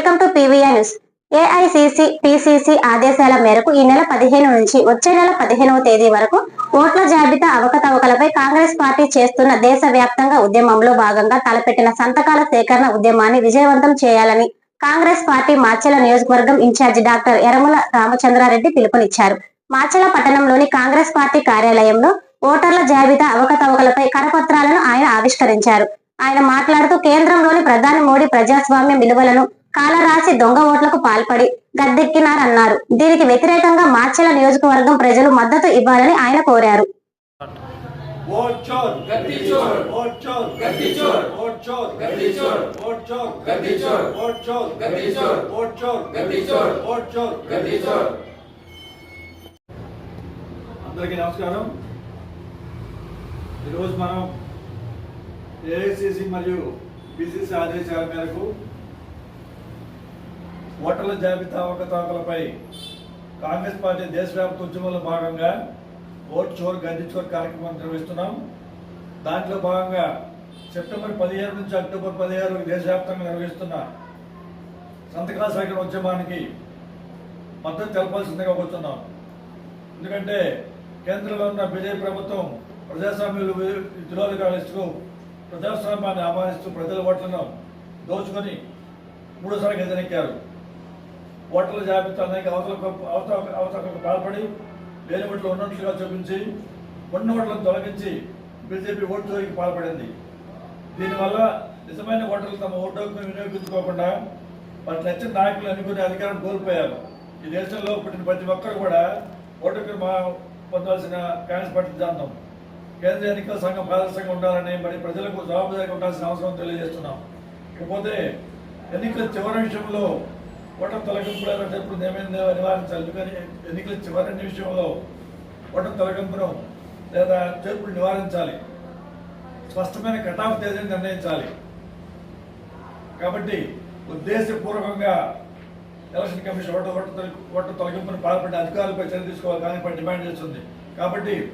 Welcome to PVR news. AICC PCC ఆదేశాల మేరకు ఈ నెల పదిహేను నుంచి వచ్చే నెల పదిహేనవ తేదీ వరకు ఓట్ల జాబితా అవకతవకలపై కాంగ్రెస్ పార్టీ చేస్తున్న దేశవ్యాప్తంగా ఉద్యమంలో భాగంగా తలపెట్టిన సంతకాల సేకరణ ఉద్యమాన్ని విజయవంతం చేయాలని కాంగ్రెస్ పార్టీ మాచెల నియోజకవర్గం ఇన్ఛార్జి డాక్టర్ ఎరముల రామచంద్రారెడ్డి పిలుపునిచ్చారు. మాచెల పట్టణంలోని కాంగ్రెస్ పార్టీ కార్యాలయంలో ఓటర్ల జాబితా అవకతవకలపై కరపత్రాలను ఆయన ఆవిష్కరించారు. ఆయన మాట్లాడుతూ కేంద్రంలోని ప్రధాని మోడీ ప్రజాస్వామ్య విలువలను కాలరాశి దొంగ ఓట్లకు పాల్పడి గద్దెక్కినారన్నారు. దీనికి వ్యతిరేకంగా మాచెల నియోజకవర్గం ప్రజలు మద్దతు ఇవ్వాలని ఆయన కోరారు. అందరికి నమస్కారం. ఈరోజు మనం ఏఐసిసి మరియు బీసీసీ ఆదేశాల మేరకు ఓటర్ల జాబితా అవకతవకలపై కాంగ్రెస్ పార్టీ దేశవ్యాప్త ఉద్యమంలో భాగంగా ఓట్ చోర్ గడ్డి చోర్ కార్యక్రమం నిర్వహిస్తున్నాం. దాంట్లో భాగంగా సెప్టెంబర్ పదిహేను నుంచి అక్టోబర్ పదిహేను దేశవ్యాప్తంగా నిర్వహిస్తున్న సంతకాల సేకరణ ఉద్యమానికి మద్దతు తెలపాల్సిందిగా కోరుతున్నాం. ఎందుకంటే కేంద్రంలో ఉన్న బీజేపీ ప్రభుత్వం ప్రజాస్వామ్యులు విరోధిస్తూ ప్రజాస్వామ్యాన్ని ఆహ్వానిస్తూ ప్రజల ఓట్లను దోచుకొని మూడోసారి గెలిచెక్కారు ఓటర్ల జాబితా అనేక అవతలకు అవత- అవతలకు పాల్పడి లేని ఓట్లు ఉన్నట్లుగా చూపించి ఉన్న ఓట్లను తొలగించి బీజేపీ ఓటు చోరీకి పాల్పడింది. దీనివల్ల నిజమైన ఓటర్లు తమ ఓటు వినియోగించుకోకుండా వాటి నచ్చిన నాయకులు అనుకునే అధికారం కోల్పోయారు. ఈ దేశంలో పుట్టిన ప్రతి ఒక్కరు కూడా ఓటుకు మా పొందాల్సిన కాంగ్రెస్ పార్టీ సిద్ధాంతం కేంద్ర ఎన్నికల సంఘం పారదర్శకంగా ఉండాలని మరి ప్రజలకు జవాబుదారీగా ఉండాల్సిన అవసరం తెలియజేస్తున్నాం. ఇకపోతే ఎన్నికల చివరి విషయంలో ఓటమి తొలగింపులను చెప్పుడు ఏమైందో నివారించాలి ఎందుకని? ఎన్నికల చివరి నిమిషంలో ఓటమి తొలగింపును లేదా చేర్పులు నివారించాలి. స్పష్టమైన కటాఫ్ తేదీని నిర్ణయించాలి. కాబట్టి ఉద్దేశపూర్వకంగా ఎలక్షన్ కమిషన్ ఓటు ఓటు తొలగి- ఓటు తొలగింపును పాల్పడిన అధికారులపై చర్య తీసుకోవాలి కానీ ఇప్పుడు డిమాండ్ చేస్తుంది. కాబట్టి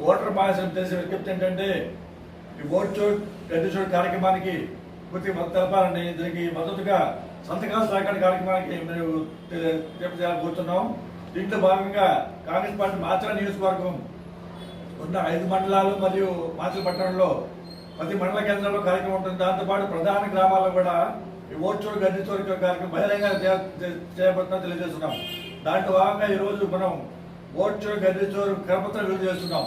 ఓటర్ మహాశయం చేసే విజ్ఞప్తి ఏంటంటే ఈ ఓట్ చోట్ గడ్డి చోటు కార్యక్రమానికి పూర్తి మద్దతు తెలపాలని దీనికి మద్దతుగా సంతకాల సేకరణ కార్యక్రమానికి మేము చేయాలని కోరుతున్నాం దీంట్లో భాగంగా కాంగ్రెస్ పార్టీ మాత్ర నియోజకవర్గం ఉన్న ఐదు మండలాలు మరియు మాచల పట్టణంలో ప్రతి మండల కేంద్రంలో కార్యక్రమం ఉంటుంది. దాంతోపాటు ప్రధాన గ్రామాల్లో కూడా ఈ ఓడ్చోడు గడ్డి కార్యక్రమం బహిరంగ చేయబడుతుందని తెలియజేస్తున్నాం. దాంట్లో భాగంగా ఈరోజు మనం ఓడ్చోడు గడ్డి చోరు కరపత్రం విడుదల చేస్తున్నాం.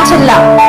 மாற்றலாம்